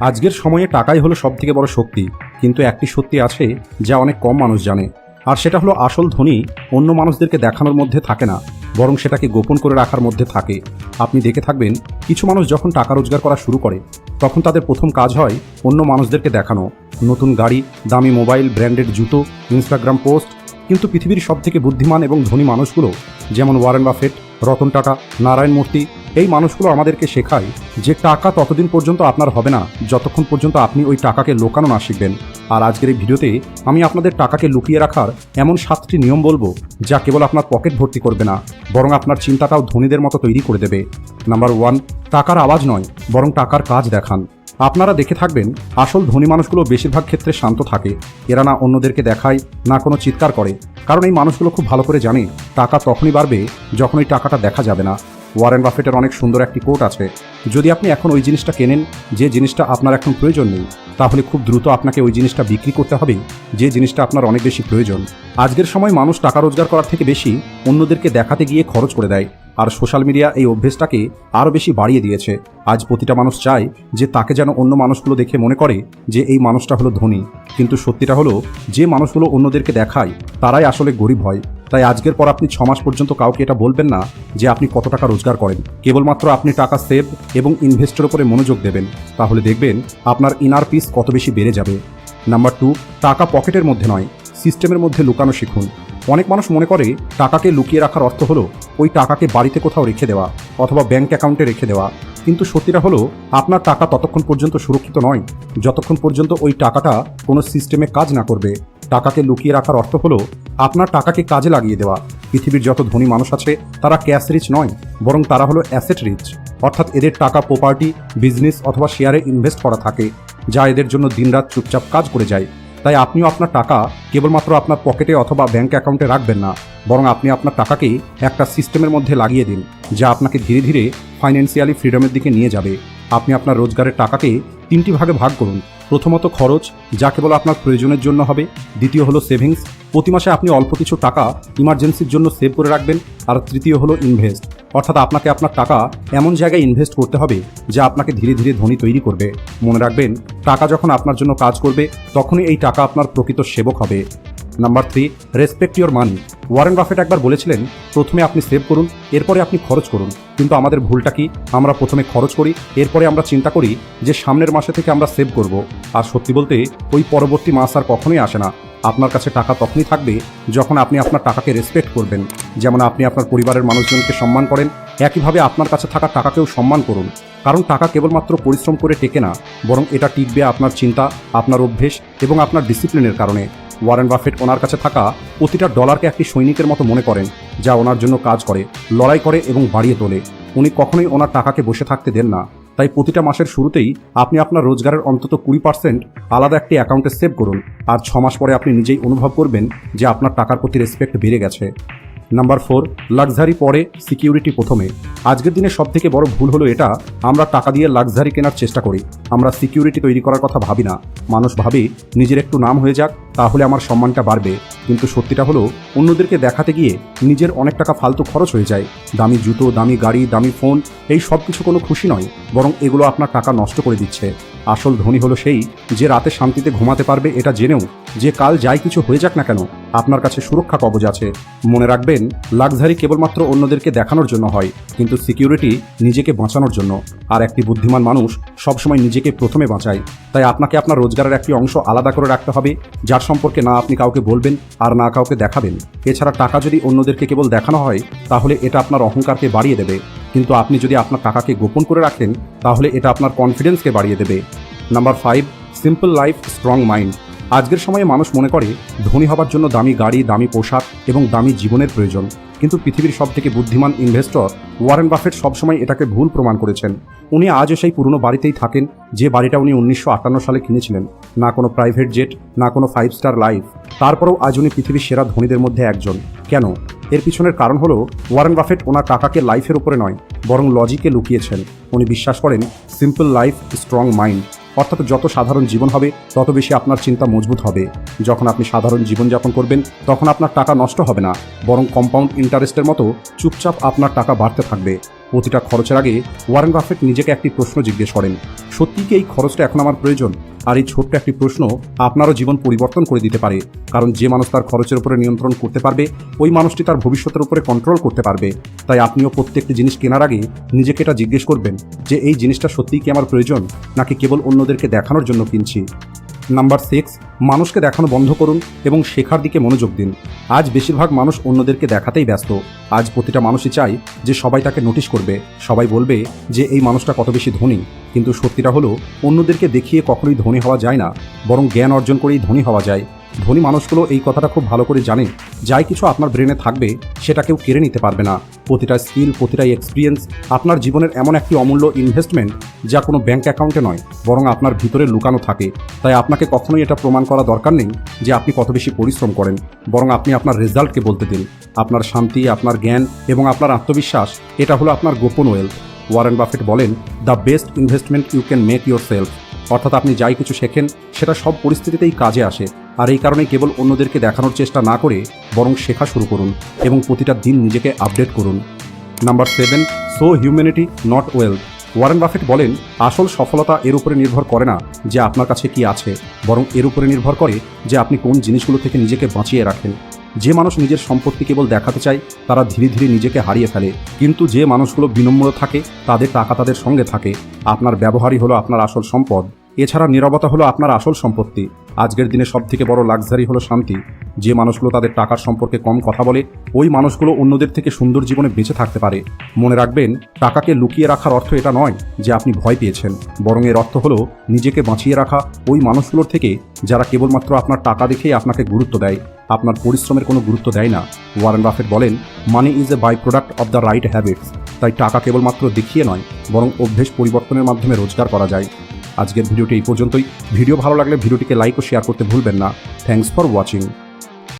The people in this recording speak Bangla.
আজকের সময়ে টাকাই হলো সব থেকে বড় শক্তি। কিন্তু একটি সত্যি আছে যা অনেক কম মানুষ জানে। আর সেটা হলো আসল ধনী অন্য মানুষদেরকে দেখানোর মধ্যে থাকে না, বরং সেটাকে গোপন করে রাখার মধ্যে থাকে। আপনি দেখে থাকবেন, কিছু মানুষ যখন টাকা রোজগার করা শুরু করে, তখন তাদের প্রথম কাজ হয় অন্য মানুষদেরকে দেখানো। নতুন গাড়ি, দামি মোবাইল, ব্র্যান্ডেড জুতো, ইনস্টাগ্রাম পোস্ট। কিন্তু পৃথিবীর সব থেকে বুদ্ধিমান এবং ধনী মানুষগুলো, যেমন ওয়ারেন বাফেট, রতন টাটা, নারায়ণ মূর্তি এই মানুষগুলো আমাদেরকে শেখায় যে টাকা ততদিন পর্যন্ত আপনার হবে না, যতক্ষণ পর্যন্ত আপনি ওই টাকাকে লোকানো না শিখবেন। আর আজকের এই ভিডিওতে আমি আপনাদের টাকাকে লুকিয়ে রাখার এমন সাতটি নিয়ম বলব যা কেবল আপনার পকেট ভর্তি করবে না, বরং আপনার চিন্তাটাও ধনীদের মতো তৈরি করে দেবে। নাম্বার ওয়ান, টাকার আওয়াজ নয়, বরং টাকার কাজ দেখান। আপনারা দেখে থাকবেন, আসল ধনী মানুষগুলো বেশিরভাগ ক্ষেত্রে শান্ত থাকে। এরা না অন্যদেরকে দেখায়, না কোনো চিৎকার করে। কারণ এই মানুষগুলো খুব ভালো করে জানে, টাকা তখনই বাড়বে যখন ওই টাকাটা দেখা যাবে না। ওয়ারেন বাফেটের অনেক সুন্দর একটি কোট আছে। যদি আপনি এখন ওই জিনিসটা কেনেন, যে জিনিসটা আপনার এখন প্রয়োজন নেই, তাহলে খুব দ্রুত আপনাকে ওই জিনিসটা বিক্রি করতে হবে, যে জিনিসটা আপনার অনেক বেশি প্রয়োজন। আজকের সময় মানুষ টাকা রোজগার করার থেকে বেশি অন্যদেরকে দেখাতে গিয়ে খরচ করে দেয়, আর সোশ্যাল মিডিয়া এই অভ্যেসটাকে আরও বেশি বাড়িয়ে দিয়েছে। আজ প্রতিটা মানুষ চায় যে তাকে যেন অন্য মানুষগুলো দেখে মনে করে যে এই মানুষটা হলো ধনী। কিন্তু সত্যিটা হলো, যে মানুষগুলো অন্যদেরকে দেখায়, তারাই আসলে গরিব হয়। তাই আজকের পর আপনি ছ মাস পর্যন্ত কাউকে এটা বলবেন না যে আপনি কত টাকা রোজগার করেন। কেবলমাত্র আপনি টাকা সেভ এবং ইনভেস্টের উপরে মনোযোগ দেবেন। তাহলে দেখবেন আপনার ইনার পিস কত বেশি বেড়ে যাবে। নাম্বার টু টাকা পকেটের মধ্যে নয় সিস্টেমের মধ্যে লুকানো শিখুন। অনেক মানুষ মনে করে টাকাকে লুকিয়ে রাখার অর্থ হলো ওই টাকাকে বাড়িতে কোথাও রেখে দেওয়া অথবা ব্যাংক অ্যাকাউন্টে রেখে দেওয়া। কিন্তু সত্যিটা হলো আপনার টাকা ততক্ষণ পর্যন্ত সুরক্ষিত নয়, যতক্ষণ পর্যন্ত ওই টাকাটা কোনো সিস্টেমে কাজ না করবে। টাকাকে লুকিয়ে রাখার অর্থ হলো আপনার টাকাকে কাজে লাগিয়ে দেওয়া। পৃথিবীর যত ধনী মানুষ আছে, তারা ক্যাশ রিচ নয়, বরং তারা হলো অ্যাসেট রিচ অর্থাৎ এদের টাকা প্রপার্টি বিজনেস অথবা শেয়ারে ইনভেস্ট করা থাকে, যা এদের জন্য দিনরাত চুপচাপ কাজ করে যায়। তাই আপনিও আপনার টাকা কেবলমাত্র আপনার পকেটে অথবা ব্যাঙ্ক অ্যাকাউন্টে রাখবেন না, বরং আপনি আপনার টাকাকে একটা সিস্টেমের মধ্যে লাগিয়ে দিন, যা আপনাকে ধীরে ধীরে ফাইন্যান্সিয়ালি ফ্রিডমের দিকে নিয়ে যাবে। আপনি আপনার রোজগারের টাকাকে তিনটি ভাগে ভাগ করুন প্রথমত খরচ, যা কেবল আপনার প্রয়োজনের জন্য হবে। দ্বিতীয় হলো সেভিংস। প্রতি মাসে আপনি অল্প কিছু টাকা ইমার্জেন্সির জন্য সেভ করে রাখবেন। আর তৃতীয় হলো ইনভেস্ট। অর্থাৎ আপনাকে আপনার টাকা এমন জায়গায় ইনভেস্ট করতে হবে, যা আপনাকে ধীরে ধীরে ধনী তৈরি করবে। মনে রাখবেন, টাকা যখন আপনার জন্য কাজ করবে, তখনই এই টাকা আপনার প্রকৃত সেবক হবে। Number three respect your money Warren Buffett একবার বলেছিলেন, প্রথমে আপনি সেভ করুন, এরপরে আপনি খরচ করুন। কিন্তু আমাদের ভুলটা কি? আমরা প্রথমে খরচ করি, এরপরে আমরা চিন্তা করি যে সামনের মাসে থেকে আমরা সেভ করব। আর সত্যি বলতে, ওই পরবর্তী মাস আর কখনোই আসে না। আপনার কাছে টাকা তখনই থাকবে যখন আপনি আপনার টাকাকে রেসপেক্ট করবেন। যেমন আপনি আপনার পরিবারের মানুষজনকে সম্মান করেন, একইভাবে আপনার কাছে থাকা টাকাকেও সম্মান করুন। কারণ টাকা কেবলমাত্র পরিশ্রম করে টেকে না, বরং এটা টিকবে আপনার চিন্তা, আপনার অভ্যেস এবং আপনার ডিসিপ্লিনের কারণে। ওয়ারেন বাফেট ওনার কাছে থাকা প্রতিটা ডলারকে একটি সৈনিকের মতো মনে করেন, যা ওনার জন্য কাজ করে, লড়াই করে এবং বাড়িয়ে তোলে। উনি কখনোই ওনার টাকাকে বসে থাকতে দেন না। তাই প্রতিটা মাসের শুরুতেই আপনি আপনার রোজগারের অন্তত কুড়ি পার্সেন্ট আলাদা একটি অ্যাকাউন্টে সেভ করুন। আর ছ মাস পরে আপনি নিজেই অনুভব করবেন যে আপনার টাকার প্রতি রেসপেক্ট বেড়ে গেছে। নাম্বার ফোর লাক্সারি পরে সিকিউরিটি প্রথমে। আজকের দিনে সব থেকে বড় ভুল হলো এটা, আমরা টাকা দিয়ে লাক্সারি কেনার চেষ্টা করি। আমরা সিকিউরিটি তৈরি করার কথা ভাবি না। মানুষ ভাবে, নিজের একটু নাম হয়ে যাক, তাহলে আমার সম্মানটা বাড়বে। কিন্তু সত্যিটা হলো, অন্যদেরকে দেখাতে গিয়ে নিজের অনেক টাকা ফালতু খরচ হয়ে যায়। দামি জুতো, দামি গাড়ি, দামি ফোন এই সব কিছু কোনো খুশি নয়, বরং এগুলো আপনার টাকা নষ্ট করে দিচ্ছে। আসল ধনী হলো সেই যে রাতে শান্তিতে ঘুমাতে পারবে এটা জেনেও যে কাল যাই কিছু হয়ে যাক না কেন, আপনার কাছে সুরক্ষা কবজ আছে। মনে রাখবেন লাক্সারি কেবলমাত্র অন্যদেরকে দেখানোর জন্য হয়, কিন্তু সিকিউরিটি নিজেকে বাঁচানোর জন্য। আর একটি বুদ্ধিমান মানুষ সবসময় নিজেকে প্রথমে বাঁচায়। তাই আপনাকে আপনার রোজগারের একটি অংশ আলাদা করে রাখতে হবে, যার সম্পর্কে না আপনি কাউকে বলবেন আর না কাউকে দেখাবেন। এছাড়া টাকা যদি অন্যদেরকে কেবল দেখানো হয়, তাহলে এটা আপনার অহংকারকে বাড়িয়ে দেবে। কিন্তু আপনি যদি আপনার টাকাকে গোপন করে রাখেন, তাহলে এটা আপনার কনফিডেন্সকে বাড়িয়ে দেবে। Number five simple life strong mind আজকের সময়ে মানুষ মনে করে, ধনী হবার জন্য দামি গাড়ি, দামি পোশাক এবং দামি জীবনের প্রয়োজন। কিন্তু পৃথিবীর সব থেকে বুদ্ধিমান ইনভেস্টর ওয়ারেন বাফেট সবসময় এটাকে ভুল প্রমাণ করেছেন। উনি আজও সেই পুরনো বাড়িতেই থাকেন, যে বাড়িটা উনি উনিশশো আটান্ন সালে কিনেছিলেন। না কোনো প্রাইভেট জেট না কোনো ফাইভ স্টার লাইফ তারপরেও আজ উনি পৃথিবীর সেরা ধনীদের মধ্যে একজন। কেন? এর পিছনের কারণ হলো ওয়ারেন বাফেট ওনার টাকাকে লাইফের উপরে নয়, বরং লজিকে লুকিয়েছেন। উনি বিশ্বাস করেন সিম্পল লাইফ স্ট্রং মাইন্ড অর্থাৎ যত সাধারণ জীবন হবে, তত বেশি আপনার চিন্তা মজবুত হবে। যখন আপনি সাধারণ জীবনযাপন করবেন, তখন আপনার টাকা নষ্ট হবে না, বরং কম্পাউন্ড ইন্টারেস্টের মতো চুপচাপ আপনার টাকা বাড়তে থাকবে। প্রতিটা খরচের আগে ওয়ারেন বাফেট নিজেকে একটি প্রশ্ন জিজ্ঞেস করেন, সত্যি কি এই খরচটা এখন আমার প্রয়োজন? আর এই ছোট্ট একটি প্রশ্ন আপনারও জীবন পরিবর্তন করে দিতে পারে। কারণ যে মানুষ তার খরচের উপরে নিয়ন্ত্রণ করতে পারবে, ওই মানুষটি তার ভবিষ্যতের উপরে কন্ট্রোল করতে পারবে। তাই আপনিও প্রত্যেকটি জিনিস কেনার আগে নিজেকে এটা জিজ্ঞেস করবেন যে, এই জিনিসটা সত্যিই কি আমার প্রয়োজন? নাকি কেবল অন্যদেরকে দেখানোর জন্য কিনছি? নাম্বার সিক্স, মানুষকে দেখানো বন্ধ করুন এবং শেখার দিকে মনোযোগ দিন। আজ বেশিরভাগ মানুষ অন্যদেরকে দেখাতেই ব্যস্ত। আজ প্রতিটা মানুষই চায় যে সবাই তাকে নোটিশ করবে। সবাই বলবে যে এই মানুষটা কত বেশি ধনী। কিন্তু সত্যিটা হলো, অন্যদেরকে দেখিয়ে কখনোই ধনী হওয়া যায় না, বরং জ্ঞান অর্জন করেই ধনী হওয়া যায়। ধনী মানুষগুলো এই কথাটা খুব ভালো করে জানে। যাই কিছু আপনার ব্রেনে থাকবে, সেটা কেউ কেড়ে নিতে পারবে না। প্রতিটা স্কিল প্রতিটা এক্সপিরিয়েন্স আপনার জীবনের এমন একটি অমূল্য ইনভেস্টমেন্ট যা কোনো ব্যাঙ্ক অ্যাকাউন্টে নয়, বরং আপনার ভিতরে লুকানো থাকে। তাই আপনাকে কখনোই এটা প্রমাণ করা দরকার নেই যে আপনি কত বেশি পরিশ্রম করেন, বরং আপনি আপনার রেজাল্টকে বলতে দিন। আপনার শান্তি, আপনার জ্ঞান এবং আপনার আত্মবিশ্বাস, এটা হলো আপনার গোপন ওয়েলথ ওয়ারেন বাফেট বলেন the best investment you can make yourself অর্থাৎ আপনি যাই কিছু শেখেন, সেটা সব পরিস্থিতিতেই কাজে আসে। আর এই কারণে কেবল অন্যদেরকে দেখানোর চেষ্টা না করে বরং শেখা শুরু করুন এবং প্রতিটা দিন নিজেকে আপডেট করুন। Number seven, so humanity, not wealth. Warren Buffett বলেন, আসল সফলতা এর উপরে নির্ভর করে না যে আপনার কাছে কি আছে, বরং এর উপরে নির্ভর করে যে আপনি কোন জিনিসগুলো থেকে নিজেকে বাঁচিয়ে রাখেন। যে মানুষ নিজের সম্পত্তি কেবল দেখাতে চায়, তারা ধীরে ধীরে নিজেকে হারিয়ে ফেলে। কিন্তু যে মানুষগুলো বিনম্র থাকে, তাদের টাকা তাদের সঙ্গে থাকে। আপনার ব্যবহারই হলো আপনার আসল সম্পদ। এছাড়া নিরবতা হলো আপনার আসল সম্পত্তি। আজকের দিনে সব থেকে বড় লাক্সারি হলো শান্তি। যে মানুষগুলো তাদের টাকার সম্পর্কে কম কথা বলে, ওই মানুষগুলো অন্যদের থেকে সুন্দর জীবনে বেঁচে থাকতে পারে। মনে রাখবেন, টাকাকে লুকিয়ে রাখার অর্থ এটা নয় যে আপনি ভয় পেয়েছেন। বরং এর অর্থ হলো নিজেকে বাঁচিয়ে রাখা। ওই মানুষগুলোর থেকে যারা কেবলমাত্র আপনার টাকা দেখেই আপনাকে গুরুত্ব দেয়, আপনার পরিশ্রমের কোনো গুরুত্ব দেয় না। ওয়ারেন বাফেট বলেন money is a by product of the right habits তাই টাকা কেবলমাত্র দেখিয়ে নয়, বরং অভ্যেস পরিবর্তনের মাধ্যমে রোজগার করা যায়। আজকের ভিডিওটি এই পর্যন্তই। ভিডিও ভালো লাগলে ভিডিওটিকে লাইক ও শেয়ার করতে ভুলবেন না। Thanks for watching